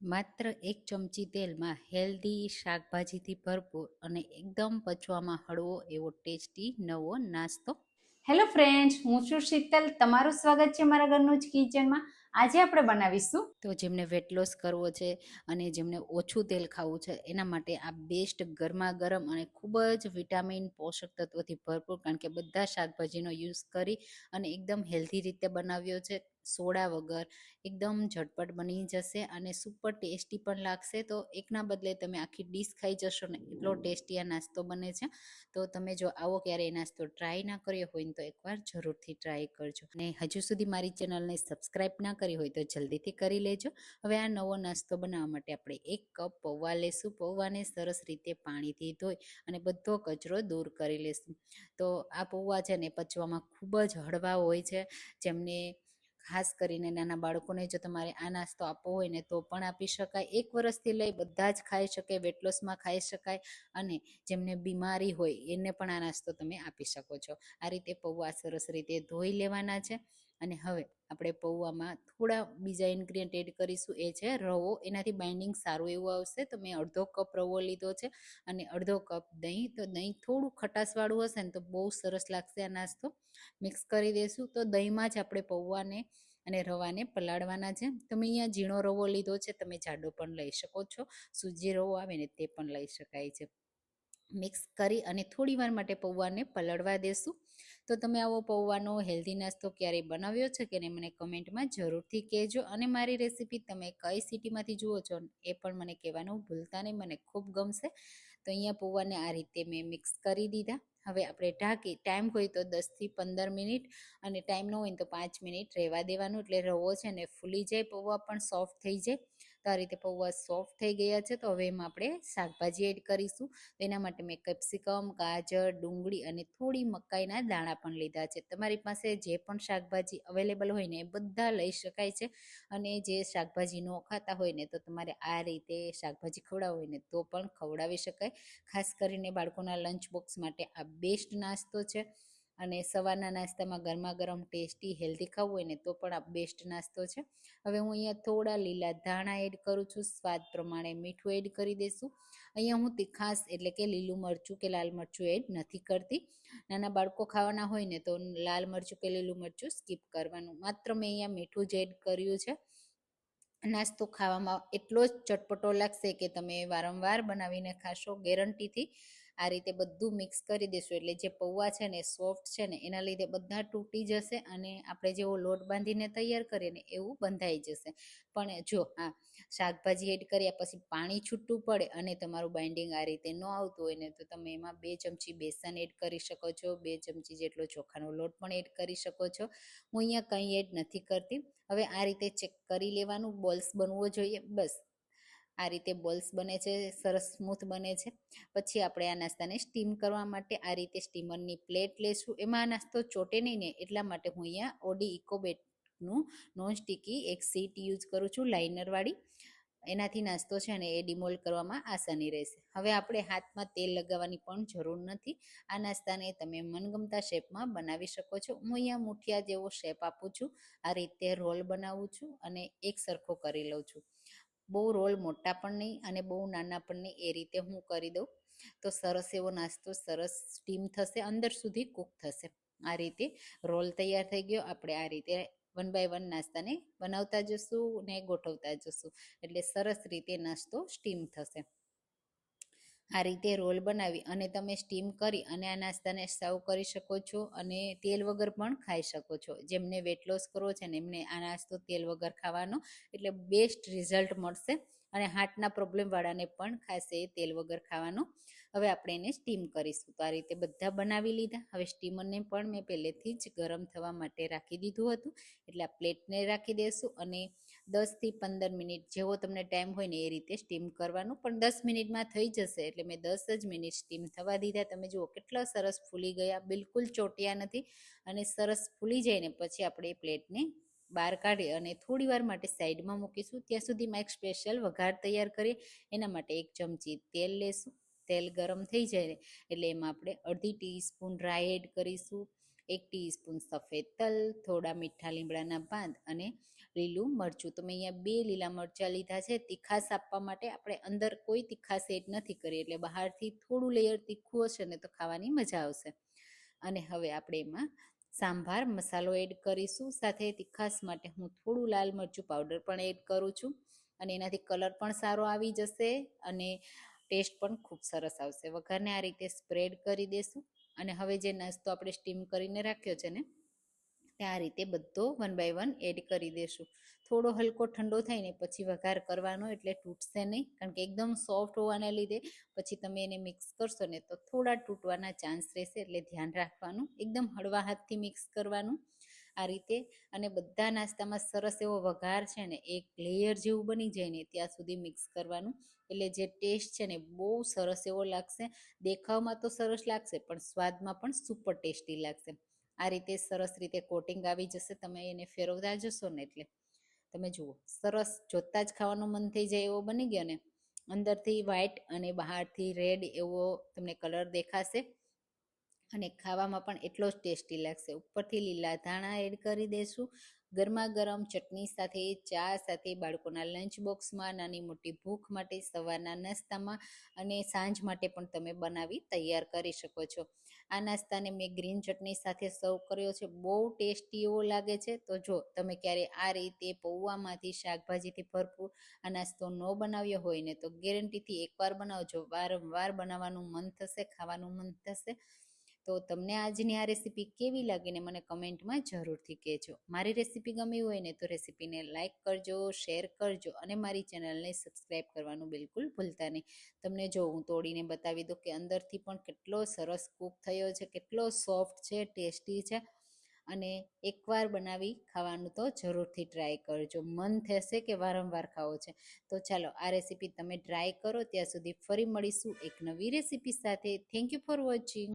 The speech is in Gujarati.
માત્ર એક ચમચી તેલમાં હેલ્ધી શાકભાજીથી ભરપૂર અને એકદમ પચવામાં હળવો એવો ટેસ્ટી નવો નાસ્તો. હેલો ફ્રેન્ડ્સ હું છું શીતલ. તમારું સ્વાગત છે મારા ઘરનું જ કિચનમાં. આજે આપણે બનાવીશું. તો જેમને વેટ લોસ કરવો છે અને જેમને ઓછું તેલ ખાવું છે એના માટે આ બેસ્ટ ગરમા ગરમ અને ખૂબ જ વિટામિન પોષક તત્વોથી ભરપૂર કારણ કે બધા શાકભાજીનો યુઝ કરી અને એકદમ હેલ્ધી રીતે બનાવ્યો છે. સોડા વગર એકદમ ઝટપટ બની જશે અને સુપર ટેસ્ટી પણ લાગશે. તો એકના બદલે તમે આખી ડીશ ખાઈ જશો ને એટલો ટેસ્ટી આ નાસ્તો બને છે. તો તમે જો આવો ક્યારે એ નાસ્તો ટ્રાય ના કર્યો હોય ને તો એકવાર જરૂરથી ટ્રાય કરજો. અને હજુ સુધી મારી ચેનલને સબસ્ક્રાઈબ ના કરી હોય તો જલ્દીથી કરી લેજો. હવે આ નવો નાસ્તો બનાવવા માટે આપણે એક કપ પૌવા લેશું. પૌવાને સરસ રીતે પાણીથી ધોઈ અને બધો કચરો દૂર કરી લેશું. તો આ પૌવા છે ને પચવામાં ખૂબ જ હળવા હોય છે. જેમને ખાસ કરીને નાના બાળકોને જો તમારે આ નાસ્તો આપવો હોય ને, તો પણ આપી શકાય. એક વર્ષથી લઈ બધા જ ખાઈ શકે વેટલોસમાં ખાઈ શકાય અને જેમને બીમારી હોય એને પણ આ નાસ્તો તમે આપી શકો છો. આ રીતે પૌવા સરસ રીતે ધોઈ લેવાના છે. અને હવે આપણે પૌવામાં થોડા બીજા ઇન્ગ્રીડિયન્ટ એડ કરીશું એ છે રવો. એનાથી બાઇન્ડિંગ સારું એવું આવશે. તો મેં અડધો કપ રવો લીધો છે અને અડધો કપ દહીં. તો દહીં થોડું ખટાશવાળું હશે ને તો બહુ સરસ લાગશે આ નાસ્તો. મિક્સ કરી દઈશું. તો દહીંમાં જ આપણે પૌવાને અને રવાને પલાળવાના છે. તમે અહીંયા ઝીણો રવો લીધો છે. તમે જાડો પણ લઈ શકો છો. સૂજી રવો આવે ને તે પણ લઈ શકાય છે. મિક્સ કરી અને થોડી વાર માટે પૌવાને પલળવા દેશું. તો તમે આવો પૌવાનો હેલ્ધી નાસ્તો ક્યારેય બનાવ્યો છે કે નહીં મને કમેન્ટમાં જરૂરથી કહેજો. અને મારી રેસીપી તમે કઈ સિટીમાંથી જુઓ છો એ પણ મને કહેવાનું ભૂલતા નહીં, મને ખૂબ ગમશે. તો અહીંયા પૌવાને આ રીતે મેં મિક્સ કરી દીધા. હવે આપણે ઢાંકી, ટાઈમ હોય તો દસથી પંદર મિનિટ અને ટાઈમ ન હોય તો પાંચ મિનિટ રહેવા દેવાનું. એટલે રવો છે ને ફૂલી જાય, પૌવા પણ સોફ્ટ થઈ જાય. તો આ રીતે પૌવા સોફ્ટ થઈ ગયા છે, તો હવે એમાં આપણે શાકભાજી એડ કરીશું. તો એના માટે મેં કેપ્સિકમ ગાજર, ડુંગળી અને થોડી મકાઈના દાણા પણ લીધા છે. તમારી પાસે જે પણ શાકભાજી અવેલેબલ હોય ને એ બધા લઈ શકાય છે અને જે શાકભાજી ન ખાતા હોય ને, તો તમારે આ રીતે શાકભાજી ખવડાવવું હોય ને, તો પણ ખવડાવી શકાય. ખાસ કરીને બાળકોના લંચ બોક્સ માટે આ બેસ્ટ નાસ્તો છે. અને સવારના નાસ્તામાં ગરમા ગરમ ટેસ્ટી હેલ્ધી ખાવું હોય ને તો પણ આ બેસ્ટ નાસ્તો છે. હવે હું અહીંયા થોડા લીલા ધાણા એડ કરું છું. સ્વાદ પ્રમાણે મીઠું એડ કરી દઈશું અહીંયા હું તીખાસ એટલે કે લીલું મરચું કે લાલ મરચું એડ નથી કરતી. નાના બાળકો ખાવાના હોય ને તો લાલ મરચું કે લીલું મરચું સ્કીપ કરવાનું. માત્ર મેં અહીંયા મીઠું જ એડ કર્યું છે. નાસ્તો ખાવામાં એટલો જ ચટપટો લાગશે કે તમે વારંવાર બનાવીને ખાશો ગેરંટીથી આ રીતે બધું મિક્સ કરી દઈશું. એટલે જે પૌવા છે ને સોફ્ટ છે ને, એના લીધે બધા તૂટી જશે અને આપણે જેવો લોટ બાંધીને તૈયાર કરીએ ને એવું બંધાઈ જશે. પણ જો હા શાકભાજી એડ કર્યા પછી પાણી છૂટું પડે અને તમારું બાઇન્ડિંગ આ રીતે ન આવતું હોય ને, તો તમે એમાં બે ચમચી બેસન એડ કરી શકો છો, બે ચમચી જેટલો ચોખાનો લોટ પણ એડ કરી શકો છો. હું અહીંયા કંઈ એડ નથી કરતી. હવે આ રીતે ચેક કરી લેવાનું, બોલ્સ બનવો જોઈએ, બસ. આ રીતે બોલ્સ બને છે, સરસ સ્મૂથ બને છે. પછી આપણે આ નાસ્તાને સ્ટીમ કરવા માટે આ રીતે સ્ટીમરની પ્લેટ લેશું. એમાં આ નાસ્તો ચોટે નહીં ને એટલા માટે હું અહીંયા ઓડી ઇકોબેટનું નોન સ્ટીકી એક સીટ યુઝ કરું છું, લાઇનરવાળી. એનાથી નાસ્તો છે ને એ ડિમોલ્ડ કરવામાં આસાની રહેશે. હવે આપણે હાથમાં તેલ લગાવવાની પણ જરૂર નથી. આ નાસ્તાને તમે મનગમતા શેપમાં બનાવી શકો છો. હું અહીંયા મુઠિયા જેવો શેપ આપું છું. આ રીતે રોલ બનાવું છું અને એક સરખો કરી લઉં છું. બહુ રોલ મોટા પણ નહીં અને બહુ નાના પણ નહીં, એ રીતે હું કરી દઉં. તો સરસ એવો નાસ્તો, સરસ સ્ટીમ થશે, અંદર સુધી કૂક થશે. આ રીતે રોલ તૈયાર થઈ ગયો. આપણે આ રીતે વન બાય વન નાસ્તાને બનાવતા જશું ને ગોઠવતા જશું. એટલે સરસ રીતે નાસ્તો સ્ટીમ થશે. આ રીતે રોલ બનાવી અને તમે સ્ટીમ કરી અને આ નાસ્તાને સર્વ કરી શકો છો અને તેલ વગર પણ ખાઈ શકો છો. જેમને વેટ લોસ કરવો છે ને એમને આ નાસ્તો તેલ વગર ખાવાનો એટલે બેસ્ટ રિઝલ્ટ મળશે અને હાર્ટના પ્રોબ્લેમવાળાને પણ ખાશે તેલ વગર ખાવાનું. હવે આપણે એને સ્ટીમ કરીશું. તો આ રીતે બધા બનાવી લીધા. હવે સ્ટીમરને પણ મેં પહેલેથી જ ગરમ થવા માટે રાખી દીધું હતું. એટલે આ પ્લેટને રાખી દઈશું અને દસથી પંદર મિનિટ જેવો તમને ટાઈમ હોય ને એ રીતે સ્ટીમ કરવાનું. પણ દસ મિનિટમાં થઈ જશે. એટલે મેં દસ જ મિનિટ સ્ટીમ થવા દીધા. તમે જુઓ કેટલા સરસ ફૂલી ગયા. બિલકુલ ચોટ્યા નથી. અને સરસ ફૂલી જઈને પછી આપણે એ પ્લેટને બહાર કાઢી અને થોડી વાર માટે સાઈડમાં મૂકીશું. ત્યાં સુધીમાં એક સ્પેશિયલ વઘાર તૈયાર કરીએ. એના માટે એક ચમચી તેલ લેશું. તેલ ગરમ થઈ જાય એટલે એમાં આપણે અડધી ટીસ્પૂન રાઈ એડ કરીશું, એક ટીસ્પૂન સફેદ તલ, થોડા મીઠા લીમડાના પાન અને લીલું મરચું. તો મેં અહીંયા બે લીલા મરચાં લીધા છે, તીખાશ આપવા માટે આપણે અંદર કોઈ તીખાસ એડ નથી કરી એટલે બહારથી થોડું લેયર તીખું હશે ને તો ખાવાની મજા આવશે. અને હવે આપણે એમાં સાંભાર મસાલો એડ કરીશું, સાથે તીખાસ માટે હું થોડું લાલ મરચું પાવડર પણ એડ કરું છું, અને એનાથી કલર પણ સારો આવી જશે, અને ટેસ્ટ પણ ખૂબ સરસ આવશે. વઘારને આ રીતે સ્પ્રેડ કરી દેશું અને હવે જે નાસ્તો આપણે સ્ટીમ કરીને રાખ્યો છે ને, તે આ રીતે બધો વન બાય વન એડ કરી દેશું. થોડો હલકો ઠંડો થાય ને પછી વઘાર કરવાનો એટલે તૂટશે નહીં, કારણ કે એકદમ સોફ્ટ હોવાના લીધે પછી તમે એને મિક્સ કરશો ને તો થોડા તૂટવાના ચાન્સ રહેશે એટલે ધ્યાન રાખવાનું, એકદમ હળવા હાથથી મિક્સ કરવાનું. આ રીતે અને બધા નાસ્તામાં સરસ એવો વઘાર છે ને, એક લેયર જેવું બની જાય ને, ત્યાં સુધી મિક્સ કરવાનું. એટલે જે ટેસ્ટ છે ને, બહુ સરસ એવો લાગશે. દેખાવમાં તો સરસ લાગશે, પણ સ્વાદમાં પણ સુપર ટેસ્ટી લાગશે. આ રીતે સરસ રીતે કોટિંગ આવી જશે, તમે એને ફેરવતા જશો ને એટલે. તમે જુઓ, સરસ જોતાં જ ખાવાનું મન થઈ જાય એવો બની ગયો ને. અંદરથી વ્હાઈટ અને બહારથી રેડ એવો તમને કલર દેખાશે. અને ખાવામાં પણ એટલો જ ટેસ્ટી લાગશે. ઉપરથી લીલા ધાણા એડ કરી દઈશું ગરમા ગરમ ચટણી સાથે, ચા સાથે બાળકોના લંચ બોક્સમાં નાની મોટી ભૂખ માટે, સવારના નાસ્તામાં અને સાંજ માટે પણ તમે બનાવી તૈયાર કરી શકો છો. આ નાસ્તાને મેં ગ્રીન ચટણી સાથે સર્વ કર્યો છે. બહુ ટેસ્ટી એવો લાગે છે. તો જો તમે ક્યારે આ રીતે પૌવામાંથી શાકભાજીથી ભરપૂર આ નાસ્તો ન બનાવ્યો હોય ને તો ગેરંટીથી એકવાર બનાવજો. વારંવાર બનાવવાનું મન થશે, ખાવાનું મન થશે. તો તમને આજની આ રેસીપી કેવી લાગીને મને કમેન્ટમાં જરૂરથી કહેજો. મારી રેસીપી ગમી હોય ને તો રેસીપીને લાઇક કરજો શેર કરજો અને મારી ચેનલને સબસ્ક્રાઈબ કરવાનું બિલકુલ ભૂલતા નહીં. તમને જો હું તોડીને બતાવી દઉં કે અંદરથી પણ કેટલો સરસ કૂક થયો છે, કેટલો સોફ્ટ છે ટેસ્ટી છે અને એકવાર બનાવી ખાવાનું તો જરૂરથી ટ્રાય કરજો. મન થશે કે વારંવાર ખાવો છે. તો ચાલો આ રેસીપી તમે ટ્રાય કરો, ત્યાં સુધી ફરી મળીશું એક નવી રેસીપી સાથે. Thank you for watching